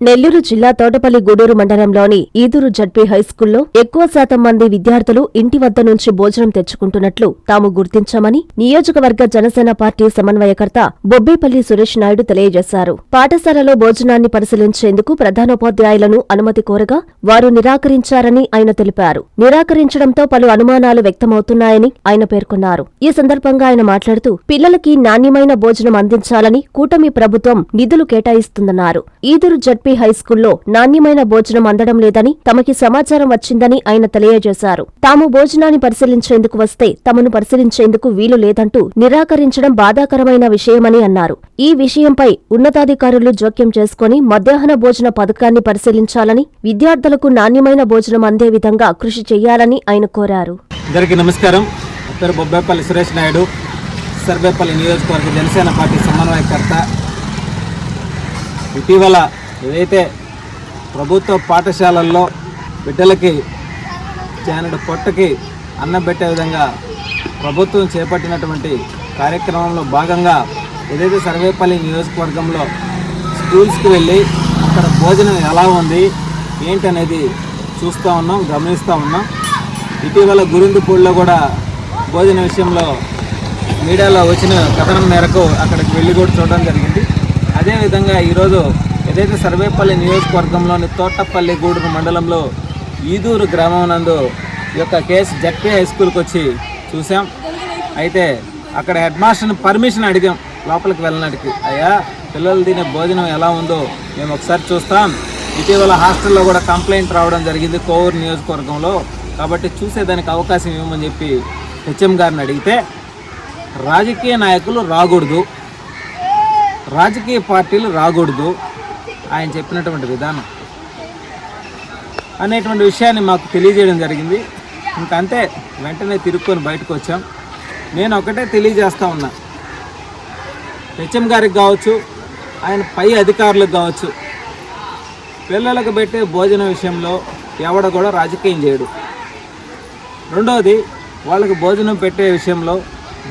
నెల్లూరు జిల్లా తోటపల్లి గూడూరు మండలంలోని ఈదూరు జడ్పీ హైస్కూల్లో ఎక్కువ శాతం మంది విద్యార్థులు ఇంటి వద్ద నుంచి భోజనం తెచ్చుకుంటున్నట్లు తాము గుర్తించామని నియోజకవర్గ జనసేన పార్టీ సమన్వయకర్త బొబ్బేపల్లి సురేష్ నాయుడు తెలియజేశారు. పాఠశాలలో భోజనాన్ని పరిశీలించేందుకు ప్రధానోపాధ్యాయులను అనుమతి కోరగా వారు నిరాకరించారని ఆయన తెలిపారు. నిరాకరించడంతో పలు అనుమానాలు వ్యక్తమవుతున్నాయని ఆయన పేర్కొన్నారు. ఈ సందర్భంగా ఆయన మాట్లాడుతూ పిల్లలకి నాణ్యమైన భోజనం అందించాలని కూటమి ప్రభుత్వం నిధులు కేటాయిస్తుందన్నారు. ఈదురు జడ్పీ హైస్కూల్లో నాణ్యమైన భోజనం అందడం లేదని తమకి సమాచారం వచ్చిందని ఆయన తెలియజేశారు. తాము భోజనాన్ని పరిశీలించేందుకు వస్తే తమను పరిశీలించేందుకు వీలు లేదంటూ నిరాకరించడం బాధాకరమైన విషయమని అన్నారు. ఈ విషయంపై ఉన్నతాధికారులు జోక్యం చేసుకుని మధ్యాహ్న భోజన పథకాన్ని పరిశీలించాలని విద్యార్థులకు నాణ్యమైన భోజనం అందే విధంగా కృషి చేయాలని ఆయన కోరారు. అందరికీ నమస్కారం. పేరు బొబ్బేపల్లి సురేష్ నాయుడు. సర్వేపల్లి నియోజకవర్గ జనసేన పార్టీ సమన్వయకర్త. ఇటీవల ఏదైతే ప్రభుత్వ పాఠశాలల్లో బిడ్డలకి చేనడు పొట్టకి అన్నం పెట్టే విధంగా ప్రభుత్వం చేపట్టినటువంటి కార్యక్రమంలో భాగంగా ఏదైతే సర్వేపల్లి నియోజకవర్గంలో స్కూల్స్కి వెళ్ళి అక్కడ భోజనం ఎలా ఉంది ఏంటనేది చూస్తూ ఉన్నాం గమనిస్తూ ఉన్నాం. ఇటీవల గురిందుపూడిలో కూడా భోజన విషయంలో మీడియాలో వచ్చిన కథనం మేరకు అక్కడికి వెళ్ళి కూడా చూడడం జరిగింది. అదేవిధంగా ఈరోజు ఏదైతే సర్వేపల్లి నియోజకవర్గంలోని తోటపల్లి గూడూరు మండలంలో ఈదూరు గ్రామం నందు ఈ యొక్క కేసు జడ్పీ హై స్కూల్కి వచ్చి చూసాం. అయితే అక్కడ హెడ్ మాస్టర్ని పర్మిషన్ అడిగాం లోపలికి వెళ్ళడానికి అయ్యా పిల్లలు తినే భోజనం ఎలా ఉందో మేము ఒకసారి చూస్తాం. ఇటీవల హాస్టల్లో కూడా కంప్లైంట్ రావడం జరిగింది కోవూరు నియోజకవర్గంలో. కాబట్టి చూసేదానికి అవకాశం ఇవ్వమని చెప్పి హెచ్ఎం గారిని అడిగితే రాజకీయ నాయకులు రాకూడదు. రాజకీయ పార్టీలు రాకూడదు. ఆయన చెప్పినటువంటి విధానం అనేటువంటి విషయాన్ని మాకు తెలియజేయడం జరిగింది. ఇంకంతే అంతే వెంటనే తిరుక్కొని బయటకు వచ్చాం. నేను ఒకటే తెలియజేస్తా ఉన్నా. హెచ్ఎం గారికి కావచ్చు ఆయన పై అధికారులకు కావచ్చు పిల్లలకు పెట్టే భోజన విషయంలో ఎవడ కూడా రాజకీయం చేయడు. రెండవది వాళ్ళకి భోజనం పెట్టే విషయంలో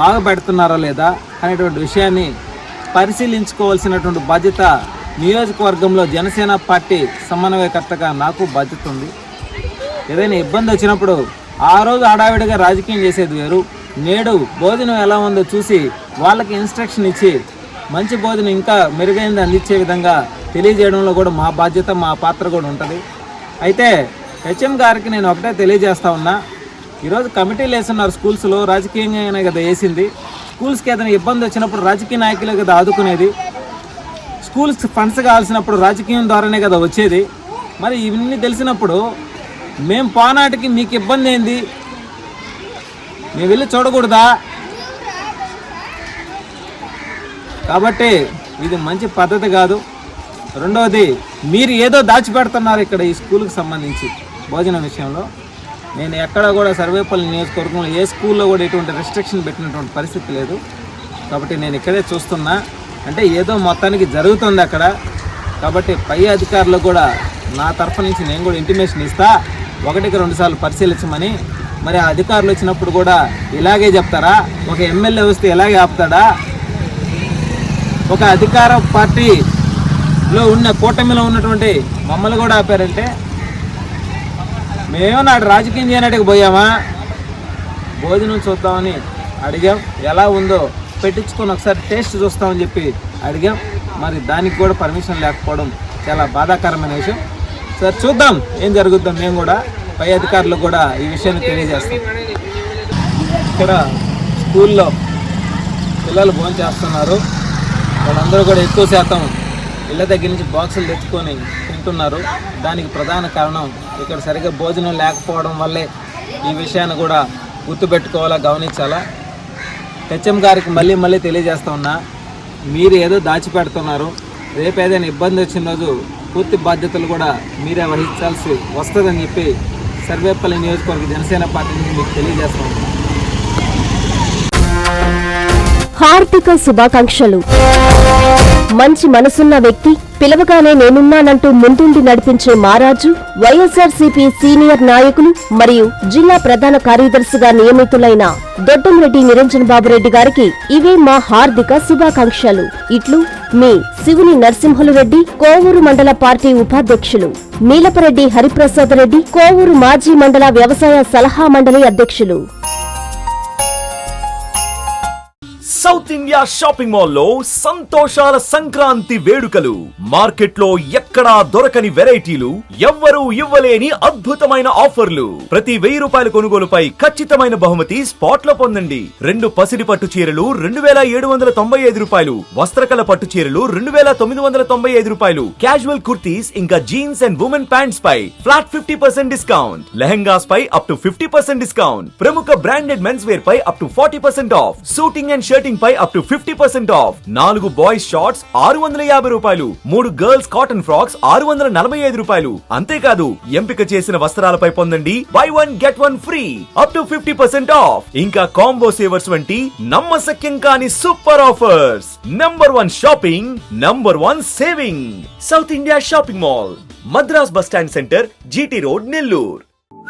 బాగా పెడుతున్నారా లేదా అనేటువంటి విషయాన్ని పరిశీలించుకోవాల్సినటువంటి బాధ్యత నియోజకవర్గంలో జనసేన పార్టీ సమన్వయకర్తగా నాకు బాధ్యత ఉంది. ఏదైనా ఇబ్బంది వచ్చినప్పుడు ఆ రోజు హడావిడిగా రాజకీయం చేసేది వేరు. నేడు భోజనం ఎలా ఉందో చూసి వాళ్ళకి ఇన్స్ట్రక్షన్ ఇచ్చి మంచి భోజనం ఇంకా మెరుగైనది అందించే విధంగా తెలియజేయడంలో కూడా మా బాధ్యత మా పాత్ర కూడా ఉంటుంది. అయితే హెచ్ఎం గారికి నేను ఒకటే తెలియజేస్తా ఉన్నా. ఈరోజు కమిటీలు వేస్తున్నారు స్కూల్స్లో రాజకీయంగానే కదా వేసింది. స్కూల్స్కి ఏదైనా ఇబ్బంది వచ్చినప్పుడు రాజకీయ నాయకులే కదా ఆదుకునేది. స్కూల్స్ ఫండ్స్ కావాల్సినప్పుడు రాజకీయం ద్వారానే కదా వచ్చేది. మరి ఇవన్నీ తెలిసినప్పుడు మేము పోనాటికి మీకు ఇబ్బంది ఏంది? మేము వెళ్ళి చూడకూడదా? కాబట్టి ఇది మంచి పద్ధతి కాదు. రెండవది మీరు ఏదో దాచిపెడుతున్నారు ఇక్కడ ఈ స్కూల్కి సంబంధించి భోజనం విషయంలో. నేను ఎక్కడ కూడా సర్వేపల్లి నియోజకవర్గంలో ఏ స్కూల్లో కూడా ఎటువంటి రెస్ట్రిక్షన్ పెట్టినటువంటి పరిస్థితి లేదు. కాబట్టి నేను ఇక్కడే చూస్తున్నా. అంటే ఏదో మొత్తానికి జరుగుతుంది అక్కడ. కాబట్టి పై అధికారులు కూడా నా తరఫు నుంచి నేను కూడా ఇంటిమేషన్ ఇస్తా. ఒకటికి రెండు సార్లు పరిశీలించమని. మరి ఆ అధికారులు వచ్చినప్పుడు కూడా ఇలాగే చెప్తారా? ఒక ఎమ్మెల్యే వస్తే ఇలాగే ఆపుతాడా? ఒక అధికార పార్టీలో ఉన్న కూటమిలో ఉన్నటువంటి మమ్మల్ని కూడా ఆపారంటే? మేము నాడు రాజకీయం చేయనట్టుకు పోయామా? భోజనం చూద్దామని అడిగాం. ఎలా ఉందో పెట్టించుకొని ఒకసారి టేస్ట్ చూస్తామని చెప్పి అడిగాం. మరి దానికి కూడా పర్మిషన్ లేకపోవడం చాలా బాధాకరమైన విషయం. సరే చూద్దాం ఏం జరుగుద్దాం మేము కూడా పై అధికారులకు కూడా ఈ విషయాన్ని తెలియజేస్తాం. ఇక్కడ స్కూల్లో పిల్లలు భోజనం చేస్తున్నారు. వాళ్ళందరూ కూడా ఎక్కువ శాతం ఇళ్ళ దగ్గర నుంచి బాక్సులు తెచ్చుకొని తింటున్నారు. దానికి ప్రధాన కారణం ఇక్కడ సరిగ్గా భోజనం లేకపోవడం వల్లే ఈ విషయాన్ని కూడా గుర్తుపెట్టుకోవాలా గమనించాలా? హెచ్ఎం గారికి మళ్ళీ మళ్ళీ తెలియజేస్తా ఉన్నా మీరు ఏదో దాచిపెడుతున్నారు రేపు ఏదైనా ఇబ్బంది వచ్చిన రోజు పూర్తి బాధ్యతలు కూడా మీరే వహించాల్సి వస్తుందని చెప్పి సర్వేపల్లి నియోజకవర్గ జనసేన పార్టీ నుంచి మీకు తెలియజేస్తా ఉన్నా. హార్దిక శుభాకాంక్షలు. మంచి మనసున్న వ్యక్తి పిలవగానే నేనున్నానంటూ ముందుండి నడిపించే మారాజు వైఎస్ఆర్సీపీ సీనియర్ నాయకులు మరియు జిల్లా ప్రధాన కార్యదర్శిగా నియమితులైన దొడ్డంరెడ్డి నిరంజన్ బాబురెడ్డి గారికి ఇవే మా హార్దిక శుభాకాంక్షలు. ఇట్లు మీ శివుని నరసింహులు రెడ్డి కోవూరు మండల పార్టీ ఉపాధ్యక్షులు. నీలపరెడ్డి హరిప్రసాద్ రెడ్డి కోవూరు మాజీ మండల వ్యవసాయ సలహా మండలి అధ్యక్షులు. సౌత్ ఇండియా షాపింగ్ మాల్లో సంతోషాల సంక్రాంతి వేడుకలు. మార్కెట్లో ఎక్కడా దొరకని వెరైటీలు ఎవ్వరూ ఇవ్వలేని అద్భుతమైన ఆఫర్లు. ప్రతి వెయ్యి రూపాయల కొనుగోలుపై ఖచ్చితమైన బహుమతి స్పాట్లో పొందండి. రెండు పసిడి పట్టు చీరలు రెండు వేల ఏడు వందల తొంభై ఐదు రూపాయలు వస్త్రకల పట్టు చీరలు రెండు వేల తొమ్మిది వందల తొంభై ఐదు రూపాయలు. క్యాజువల్ కుర్తీస్ ఇంకా jeans and women pants pi flat fifty percent discount. Lehengas pi up to fifty percent discount. ప్రముఖ branded men's wear pi up to forty percent off. Shooting and shirting pi up to fifty percent off నాలుగు boys shorts ఆరు వందల యాభై రూపాయలు. మూడు girls cotton frocks ఆరు వందల నలభై ఐదు రూపాయలు. అంతేకాదు ఎంపిక చేసిన వస్త్రాలపై పొందండి. Buy one get one free up to fifty percent off ఇంకా కాంబో సేవర్స్ వంటి నమ్మశక్యం కాని super offers number one shopping number one saving South India shopping mall Madras bus stand centre GT road Nellore